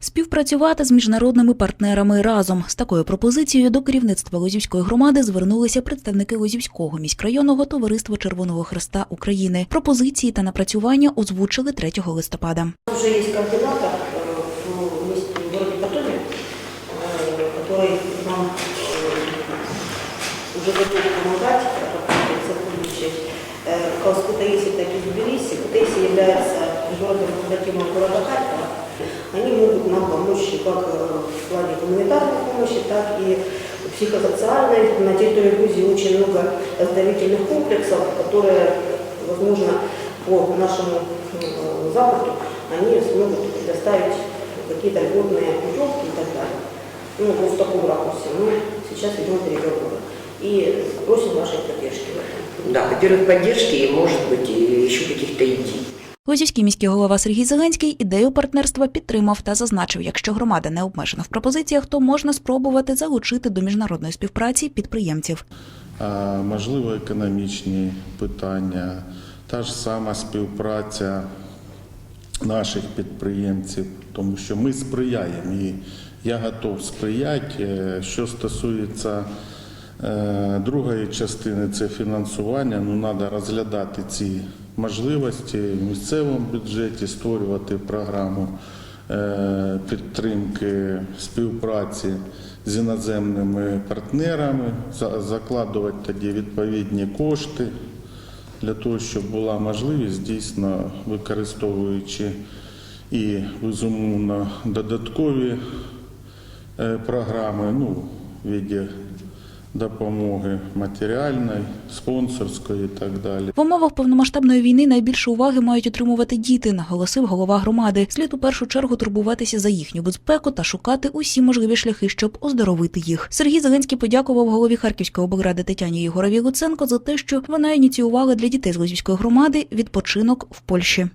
Співпрацювати з міжнародними партнерами разом з такою пропозицією до керівництва Лозівської громади звернулися представники Лозівського міськрайонного товариства Червоного Хреста України. Пропозиції та напрацювання озвучили 3 листопада. Уже есть координатор э, в месте- в городе Батуми, э, который нам э, уже готов помогать, работать, сотрудничать. Э, С КТИС так и Тбилиси. КТИС является международным корпоративом города Харькова. Они могут нам помочь как э, в плане гуманитарной помощи, так и психосоциальной. На территории Грузии очень много оздоровительных комплексов, которые, возможно, по нашему э, западу они смогут предоставить какие-то льготные путевки и так далее. Ну, в таком ракурсе мы сейчас ведем переговоры. И просим вашей поддержки в этом. Да, во-первых, поддержки и, может быть, еще каких-то. Лозівський міський голова Сергій Зеленський ідею партнерства підтримав та зазначив, якщо громада не обмежена в пропозиціях, то можна спробувати залучити до міжнародної співпраці підприємців. можливо, економічні питання, та ж сама співпраця наших підприємців, тому що ми сприяємо і я готов сприяти. Е, Що стосується е, другої частини, це фінансування, ну треба розглядати ці можливості в місцевому бюджеті, створювати програму е, підтримки співпраці з іноземними партнерами, закладувати тоді відповідні кошти для того, щоб була можливість дійсно використовуючи і безумовно додаткові е, програми, ну, в віді допомоги матеріальної, спонсорської і так далі. В умовах повномасштабної війни найбільше уваги мають отримувати діти, наголосив голова громади. Слід у першу чергу турбуватися за їхню безпеку та шукати усі можливі шляхи, щоб оздоровити їх. Сергій Зеленський подякував голові Харківської облради Тетяні Єгоровій Луценко за те, що вона ініціювала для дітей з Лозівської громади відпочинок в Польщі.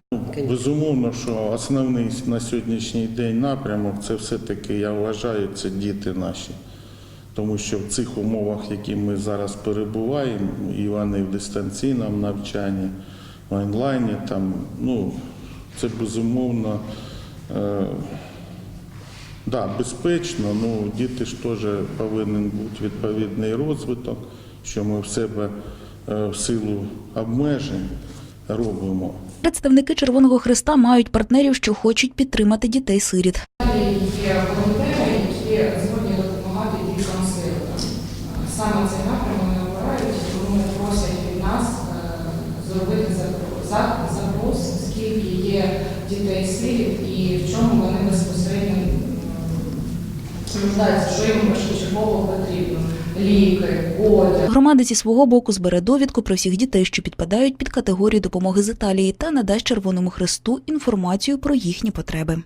Безумовно, що основний на сьогоднішній день напрямок це все-таки, я вважаю, це діти наші. Тому що в цих умовах, які ми зараз перебуваємо, і вони в дистанційному навчанні, в онлайні, там, ну, це безумовно е, да, безпечно, ну діти ж теж повинен бути відповідний розвиток, що ми в себе е, в силу обмежень робимо. Представники Червоного Христа мають партнерів, що хочуть підтримати дітей-сиріт. Є волонтери, які згодні допомагати діткам-сиротам. Саме цей вони обирають, тому просять від нас е, зробити запро- за- запрос, скільки є дітей-сиріт і в чому вони безпосередньо нуждаються, що їм першочергово потрібно. Ліки, одяг. Громада зі свого боку збере довідку про всіх дітей, що підпадають під категорію допомоги з Італії, та надасть Червоному Хресту інформацію про їхні потреби.